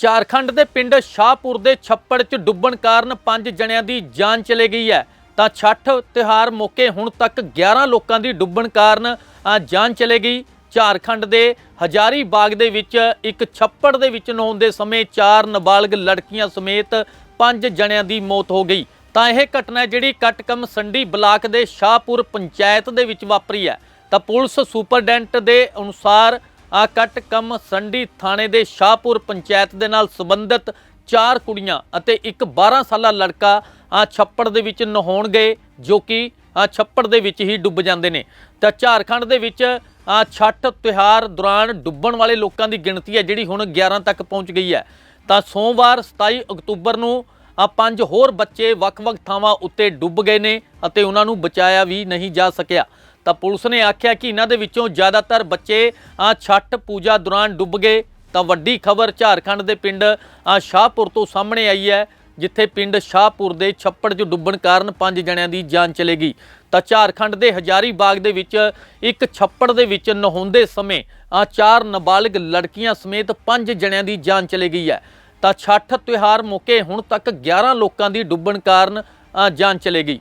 ਝਾਰਖੰਡ ਦੇ ਪਿੰਡ ਸ਼ਾਹਪੁਰ ਦੇ ਛੱਪੜ 'ਚ ਡੁੱਬਣ ਕਾਰਨ ਪੰਜ ਜਣਿਆਂ ਦੀ ਜਾਨ ਚਲੇ ਗਈ ਹੈ। ਤਾਂ ਛੱਠ ਤਿਹਾਰ ਮੌਕੇ ਹੁਣ ਤੱਕ 11 ਲੋਕਾਂ ਦੀ ਡੁੱਬਣ ਕਾਰਨ ਜਾਨ ਚਲੇ ਗਈ। ਝਾਰਖੰਡ ਦੇ ਹਜ਼ਾਰੀ ਬਾਗ ਦੇ ਵਿੱਚ ਇੱਕ ਛੱਪੜ ਦੇ ਵਿੱਚ ਨਹਾਉਣ ਦੇ ਸਮੇਂ ਚਾਰ ਨਾਬਾਲਗ ਲੜਕੀਆਂ ਸਮੇਤ ਪੰਜ ਜਣਿਆਂ ਦੀ ਮੌਤ ਹੋ ਗਈ। ਤਾਂ ਇਹ ਘਟਨਾ ਹੈ ਜਿਹੜੀ ਕਟਕਮ ਸੰਡੀ ਬਲਾਕ ਦੇ ਸ਼ਾਹਪੁਰ ਪੰਚਾਇਤ ਦੇ ਵਿੱਚ ਵਾਪਰੀ ਹੈ। ਤਾਂ ਪੁਲਿਸ ਸੁਪਰਡੈਂਟ ਦੇ ਅਨੁਸਾਰ ਆ ਕਟਕਮ ਸੰਡੀ ਥਾਣੇ ਦੇ ਸ਼ਾਹਪੁਰ ਪੰਚਾਇਤ ਦੇ ਨਾਲ ਸੰਬੰਧਿਤ ਚਾਰ ਕੁੜੀਆਂ ਅਤੇ ਇੱਕ 12 ਸਾਲਾ ਲੜਕਾ ਆ ਛੱਪੜ ਦੇ ਵਿੱਚ ਨਹਾਉਣ ਗਏ, ਜੋ ਕਿ ਆ ਛੱਪੜ ਦੇ ਵਿੱਚ ਹੀ ਡੁੱਬ ਜਾਂਦੇ ਨੇ। ਤਾਂ ਝਾਰਖੰਡ ਦੇ ਵਿੱਚ ਆ ਛੱਠ ਤਿਉਹਾਰ ਦੌਰਾਨ ਡੁੱਬਣ ਵਾਲੇ ਲੋਕਾਂ ਦੀ ਗਿਣਤੀ ਹੈ ਜਿਹੜੀ ਹੁਣ 11 ਤੱਕ ਪਹੁੰਚ ਗਈ ਹੈ। ਤਾਂ ਸੋਮਵਾਰ 27 ਅਕਤੂਬਰ ਨੂੰ ਆ ਪੰਜ ਹੋਰ ਬੱਚੇ ਵੱਖ-ਵੱਖ ਥਾਵਾਂ ਉੱਤੇ ਡੁੱਬ ਗਏ ਨੇ ਅਤੇ ਉਹਨਾਂ ਨੂੰ ਬਚਾਇਆ ਵੀ ਨਹੀਂ ਜਾ ਸਕਿਆ। ਤਾਂ ਪੁਲਿਸ ਨੇ ਆਖਿਆ ਕਿ ਇਹਨਾਂ ਦੇ ਵਿੱਚੋਂ ਜ਼ਿਆਦਾਤਰ ਬੱਚੇ ਛੱਠ ਪੂਜਾ ਦੌਰਾਨ ਡੁੱਬ ਗਏ। ਤਾਂ ਵੱਡੀ ਖਬਰ ਝਾਰਖੰਡ ਦੇ ਪਿੰਡ ਸ਼ਾਹਪੁਰ ਤੋਂ ਸਾਹਮਣੇ ਆਈ ਹੈ, ਜਿੱਥੇ ਪਿੰਡ ਸ਼ਾਹਪੁਰ ਦੇ ਛੱਪੜ 'ਚ ਡੁੱਬਣ ਕਾਰਨ ਪੰਜ ਜਣਿਆਂ ਦੀ ਜਾਨ ਚਲੇ ਗਈ। ਤਾਂ ਝਾਰਖੰਡ ਦੇ ਹਜ਼ਾਰੀ ਬਾਗ ਦੇ ਵਿੱਚ ਇੱਕ ਛੱਪੜ ਦੇ ਵਿੱਚ ਨਹਾਉਂਦੇ ਸਮੇਂ ਆ ਚਾਰ ਨਾਬਾਲਗ ਲੜਕੀਆਂ ਸਮੇਤ ਪੰਜ ਜਣਿਆਂ ਦੀ ਜਾਨ ਚਲੇ ਗਈ ਹੈ। ਤਾਂ ਛੱਠ ਤਿਉਹਾਰ ਮੌਕੇ ਹੁਣ ਤੱਕ 11 ਲੋਕਾਂ ਦੀ ਡੁੱਬਣ ਕਾਰਨ ਜਾਨ ਚਲੇ ਗਈ।